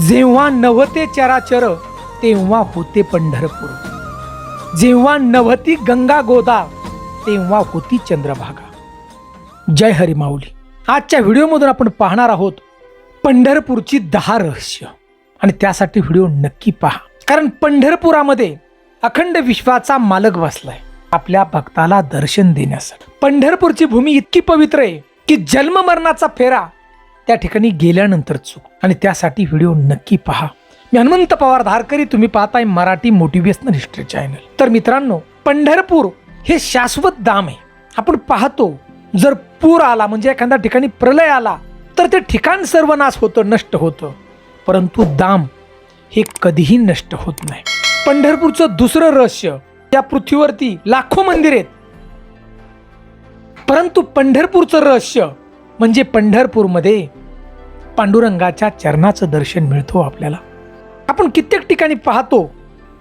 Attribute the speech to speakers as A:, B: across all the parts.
A: जेव्हा नव्हते चराचर तेव्हा होते पंढरपूर. जेव्हा नव्हती गंगा गोदा तेव्हा होती चंद्रभागा. जय हरी माऊली. आजच्या व्हिडिओमधून आपण पाहणार आहोत पंढरपूरची दहा रहस्य. आणि त्यासाठी व्हिडिओ नक्की पहा. कारण पंढरपुरामध्ये अखंड विश्वाचा मालक बसलाय आपल्या भक्ताला दर्शन देण्यासाठी. पंढरपूरची भूमी इतकी पवित्र आहे की जन्म मरणाचा फेरा त्या ठिकाणी गेल्यानंतर चूक. आणि त्यासाठी व्हिडिओ नक्की पहा. मी हनुमंत पवार धारकरी तुम्ही पाहताय मराठी मोटिवेशनल हिस्ट्री चॅनल. तर मित्रांनो पंढरपूर हे शाश्वत दाम आहे. आपण पाहतो जर पूर आला म्हणजे एखाद्या ठिकाणी प्रलय आला तर ते ठिकाण सर्वनाश होतं नष्ट होतं. परंतु दाम हे कधीही नष्ट होत नाही. पंढरपूरचं दुसरं रहस्य या पृथ्वीवरती लाखो मंदिर आहेत. परंतु पंढरपूरचं रहस्य म्हणजे पंढरपूरमध्ये पांडुरंगाच्या चरणाचं दर्शन मिळतो आपल्याला. आपण कित्येक ठिकाणी पाहतो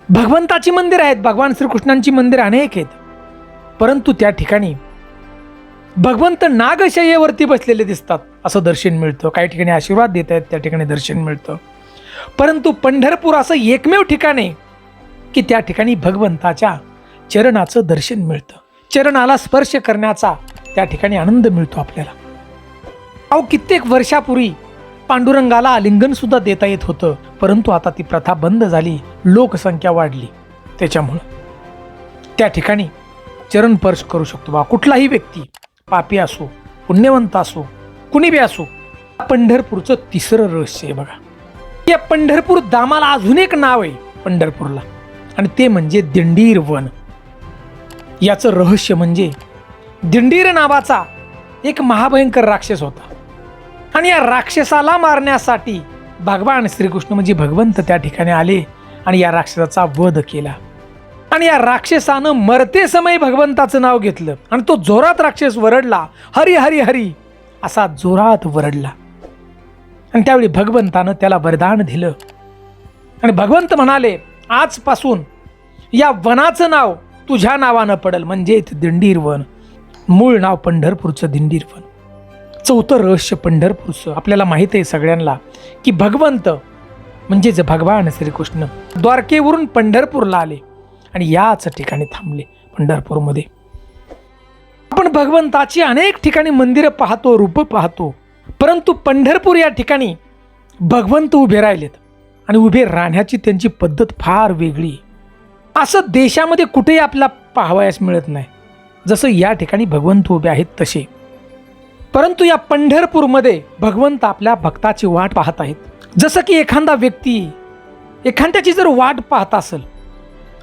A: भगवंताची मंदिरं आहेत भगवान श्रीकृष्णांची मंदिरं अनेक आहेत. परंतु त्या ठिकाणी भगवंत नागशय्येवरती बसलेले दिसतात असं दर्शन मिळतं. काही ठिकाणी आशीर्वाद देत आहेत त्या ठिकाणी दर्शन मिळतं. परंतु पंढरपूर असं एकमेव ठिकाण आहे की त्या ठिकाणी भगवंताच्या चरणाचं दर्शन मिळतं. चरणाला स्पर्श करण्याचा त्या ठिकाणी आनंद मिळतो आपल्याला. अहो कित्येक वर्षापूर्वी पांडुरंगाला आलिंगन सुद्धा देता येत होतं परंतु आता ती प्रथा बंद झाली लोकसंख्या वाढली. त्याच्यामुळं. त्या ठिकाणी चरण स्पर्श करू शकतो बा. कुठलाही व्यक्ती पापी असो पुण्यवंत असो कुणी बी असो पंढरपूरचं तिसरं रहस्य आहे बघा. या पंढरपूर दामाला अजून एक नाव आहे पंढरपूरला. आणि ते म्हणजे दिंडीर वन. याचं रहस्य म्हणजे दिंडीर नावाचा एक महाभयंकर राक्षस होता. आणि या राक्षसाला मारण्यासाठी भगवान श्रीकृष्ण म्हणजे भगवंत त्या ठिकाणी आले आणि या राक्षसाचा वध केला. आणि या राक्षसानं मरते समय भगवंताचं नाव घेतलं आणि तो जोरात राक्षस वरडला हरी हरी हरी असा जोरात वरडला. आणि त्यावेळी भगवंतानं त्याला वरदान दिलं. आणि भगवंत म्हणाले आजपासून या वनाचं नाव तुझ्या नावानं पडल म्हणजेच दिंडीर वन मूळ नाव पंढरपूरचं दिंडीर वन चौथं रहस्य पंढरपूरचं आपल्याला माहीत आहे सगळ्यांना की भगवंत म्हणजेच भगवान श्रीकृष्ण द्वारकेवरून पंढरपूरला आले आणि याच ठिकाणी थांबले पंढरपूरमध्ये. आपण भगवंताची अनेक ठिकाणी मंदिरं पाहतो रूप पाहतो परंतु पंढरपूर या ठिकाणी भगवंत उभे राहिलेत आणि उभे राहण्याची त्यांची पद्धत फार वेगळी असं देशामध्ये कुठेही आपला पाहावयास मिळत नाही. जसं या ठिकाणी भगवंत उभे आहेत तसे. परंतु या पंढरपूरमध्ये भगवंत आपल्या भक्ताची वाट पाहत आहेत. जसं की एखादा व्यक्ती एखाद्याची जर वाट पाहत असेल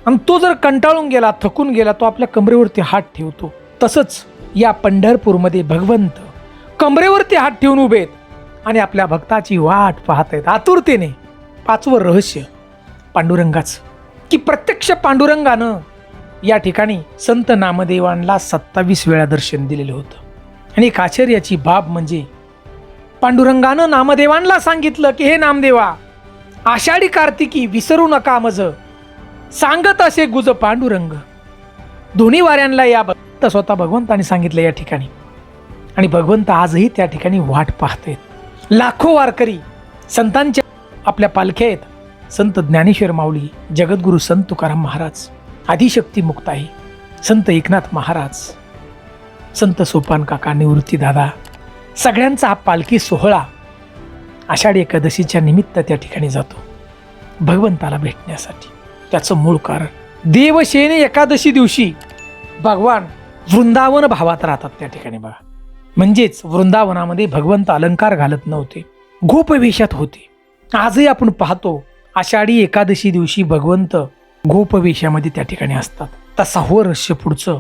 A: आणि तो जर कंटाळून गेला थकून गेला तो आपल्या कमरेवरती हात ठेवतो. तसंच या पंढरपूरमध्ये भगवंत कमरेवरती हात ठेवून उभे आहेत आणि आपल्या भक्ताची वाट पाहत आहेत. आतुरतेने पाचवं रहस्य पांडुरंगाचं. की प्रत्यक्ष पांडुरंगानं या ठिकाणी संत नामदेवांना सत्तावीस वेळा दर्शन दिलेलं होतं. आणि एक आश्चर्याची बाब म्हणजे पांडुरंगानं नामदेवांना सांगितलं की हे नामदेवा आषाढी कार्तिकी विसरू नका मज सांगत असे गुज पांडुरंग. दोन्ही वाऱ्यांना या भक्त स्वतः भगवंताने सांगितलं या ठिकाणी. आणि भगवंत आजही त्या ठिकाणी वाट पाहतायत लाखो वारकरी संतांच्या आपल्या पालख्या आहेत संत ज्ञानेश्वर माऊली जगद्गुरु संत तुकाराम महाराज आदिशक्ती आहे संत एकनाथ महाराज. संत सोपान काका निवृत्ती दादा सगळ्यांचा हा पालखी सोहळा आषाढी एकादशीच्या निमित्त त्या ठिकाणी जातो भगवंताला भेटण्यासाठी. त्याचं मूळ कारण देवशेन एकादशी दिवशी भगवान वृंदावन भावात राहतात त्या ठिकाणी बघा. म्हणजेच वृंदावनामध्ये भगवंत अलंकार घालत नव्हते गोपवेशात होते. आजही आपण पाहतो आषाढी एकादशी दिवशी भगवंत गोपवेशामध्ये त्या ठिकाणी असतात. तसा सहावं रहस्य पुढचं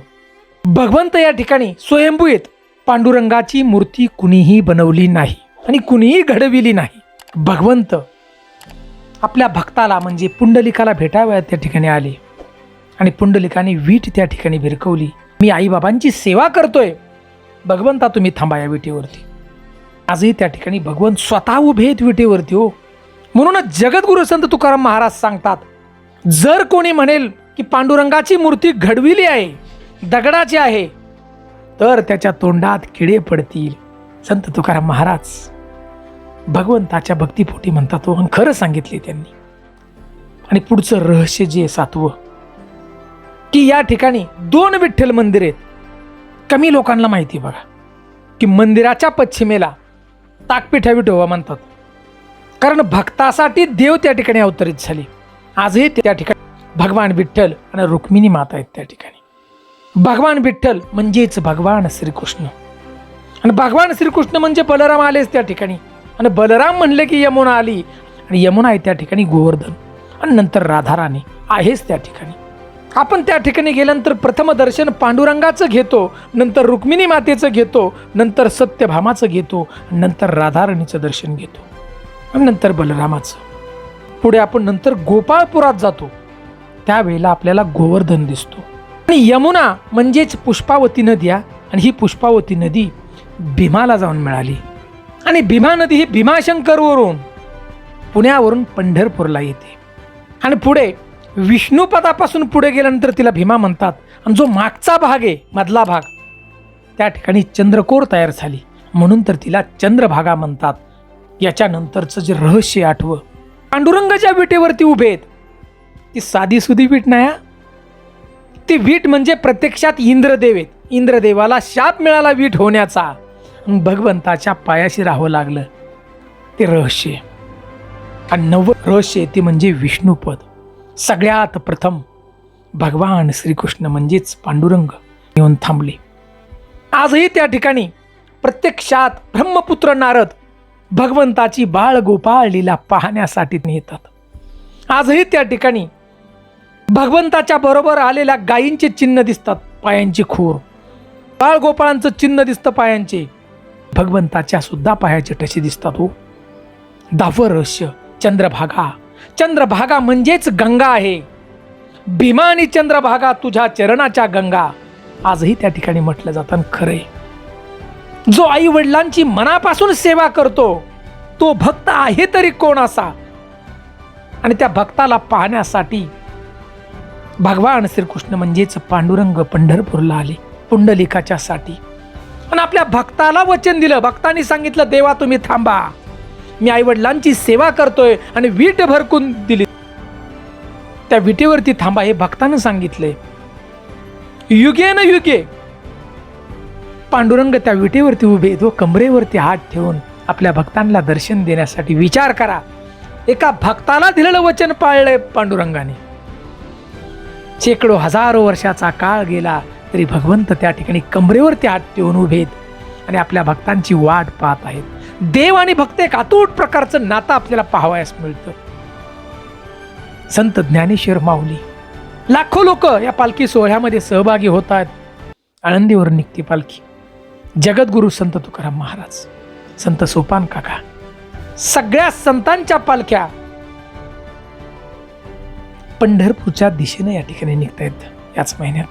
A: भगवंत या ठिकाणी स्वयंभू आहेत पांडुरंगाची मूर्ती कुणीही बनवली नाही आणि कुणीही घडविली नाही. भगवंत आपल्या भक्ताला म्हणजे पुंडलिकाला भेटाव्या त्या ठिकाणी आले. आणि पुंडलिकाने वीट त्या ठिकाणी भिरकवली मी आईबाबांची सेवा करतोय. भगवंता तुम्ही थांबा या विटेवरती. आजही त्या ठिकाणी भगवंत स्वतः उभे आहेत विटेवरती हो. म्हणूनच जगद्गुरु संत तुकाराम महाराज सांगतात जर कोणी म्हणेल की पांडुरंगाची मूर्ती घडविली आहे दगडाचे आहे. तर त्याच्या तोंडात किडे पडतील. संत तुकाराम महाराज. भगवंताच्या भक्तीपोटी म्हणतात तो आणि खरं सांगितले त्यांनी. आणि पुढचं रहस्य जे सातवं की या ठिकाणी दोन विठ्ठल मंदिर आहेत. कमी लोकांना माहिती बघा की मंदिराच्या पश्चिमेला ताकपिठा विठोबा म्हणतात. कारण भक्तासाठी देव त्या ठिकाणी अवतरित झाले. आजही त्या ठिकाणी भगवान विठ्ठल आणि रुक्मिणी माता आहेत त्या ठिकाणी. भगवान विठ्ठल म्हणजेच भगवान श्रीकृष्ण. आणि भगवान श्रीकृष्ण म्हणजे बलराम आलेच त्या ठिकाणी. आणि बलराम म्हणले की यमुना आली. आणि यमुना आहे त्या ठिकाणी गोवर्धन. आणि नंतर राधाराणी आहेच त्या ठिकाणी. आपण त्या ठिकाणी गेल्यानंतर प्रथम दर्शन पांडुरंगाचं घेतो नंतर रुक्मिणी मातेचं घेतो नंतर सत्यभामाचं घेतो नंतर राधाराणीचं दर्शन घेतो. आणि नंतर बलरामाचं. पुढे आपण नंतर गोपाळपुरात जातो. त्यावेळेला आपल्याला गोवर्धन दिसतो. आणि यमुना म्हणजेच पुष्पावती नदी आणि ही पुष्पावती नदी भीमाला जाऊन मिळाली. आणि भीमा नदी ही भीमाशंकरवरून पुण्यावरून पंढरपूरला येते. आणि पुढे विष्णुपदापासून पुढे गेल्यानंतर तिला भीमा म्हणतात. आणि जो मागचा भाग आहे मधला भाग त्या ठिकाणी चंद्रकोर तयार झाली. म्हणून तर तिला चंद्रभागा म्हणतात. याच्यानंतरचं जे रहस्य आठवं पांडुरंगाच्या विटेवरती उभे आहेत. ती साधी सुधी वीट नाही हा. ती वीट म्हणजे प्रत्यक्षात इंद्रदेव आहेत. इंद्रदेवाला शाप मिळाला वीट होण्याचा. भगवंताच्या पायाशी राहावं लागलं. ते रहस्य आणि नव रहस्य आहे ते म्हणजे विष्णुपद. सगळ्यात प्रथम भगवान श्रीकृष्ण म्हणजेच पांडुरंग येऊन थांबले. आजही त्या ठिकाणी प्रत्यक्षात ब्रह्मपुत्र नारद भगवंताची बाळ गोपाळ लीला पाहण्यासाठी येतात. आजही त्या ठिकाणी भगवंताच्या बरोबर आलेल्या गायींचे चिन्ह दिसतात पायांची खूर. बाळगोपाळांचं चिन्ह दिसतं पायांचे. भगवंताच्या सुद्धा पायाचे ठसे दिसतात हो. दहावं रहस्य चंद्रभागा. चंद्रभागा म्हणजेच गंगा आहे. भीमा आणि चंद्रभागा तुझ्या चरणाच्या गंगा. आजही त्या ठिकाणी म्हटलं जातं खरे जो आई वडिलांची मनापासून सेवा करतो तो भक्त आहे तरी कोण असा? आणि त्या भक्ताला पाहण्यासाठी भगवान श्रीकृष्ण म्हणजेच पांडुरंग पंढरपूरला आले पुंडलिकाच्या साठी. पण आपल्या भक्ताला वचन दिलं. भक्तांनी सांगितलं देवा तुम्ही थांबा. मी आईवडिलांची सेवा करतोय आणि वीट भरकून दिली. त्या विटेवरती थांबा हे भक्तानं सांगितले युगे न युगे. पांडुरंग त्या विटेवरती उभे तो कमरेवरती हात ठेवून आपल्या भक्तांना दर्शन देण्यासाठी विचार करा. एका भक्ताला दिलेलं वचन पाळलंय पांडुरंगाने. शेकडो हजारो वर्षाचा काळ गेला तरी भगवंत त्या ठिकाणी कमरेवरती हात ठेवून उभेत आणि आपल्या भक्तांची वाट पाहत आहेत. देव आणि भक्त एक अतूट प्रकारचं नातं आपल्याला पाहावयास मिळतं. संत ज्ञानेश्वर माऊली लाखो लोक या पालखी सोहळ्यामध्ये सहभागी होत आहेत आळंदीवर निघते पालखी. जगद्गुरु संत तुकाराम महाराज संत सोपान काका सगळ्या संतांच्या पालख्या पंढरपूरच्या दिशेने या ठिकाणी निघतायत याच महिन्यात.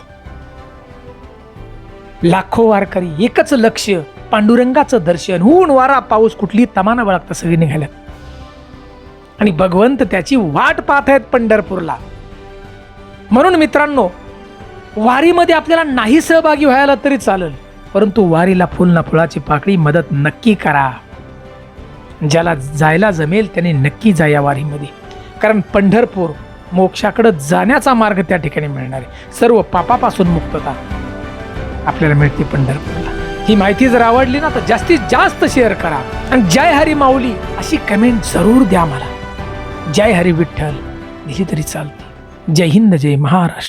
A: लाखो वारकरी एकच लक्ष पांडुरंगाचं दर्शन. ऊन वारा पाऊस कुठली तमाना बळगता सगळी निघाल्यात. आणि भगवंत त्याची वाट पाहत आहेत पंढरपूरला. म्हणून मित्रांनो वारीमध्ये आपल्याला नाही सहभागी व्हायला तरी चालेल परंतु वारीला फुल ना फुलाची पाकळी मदत नक्की करा. ज्याला जायला जमेल त्याने नक्की जा या वारीमध्ये. कारण पंढरपूर मोक्षाकडे जाण्याचा मार्ग त्या ठिकाणी मिळणार आहे. सर्व पापापासून मुक्तता आपल्याला मिळते पंढरपूरला. ही माहिती जर आवडली ना तर जास्तीत जास्त शेअर करा. आणि जय हरी माऊली अशी कमेंट जरूर द्या मला. जय हरी विठ्ठल. दिली तरी चालते. जय हिंद जय महाराष्ट्र.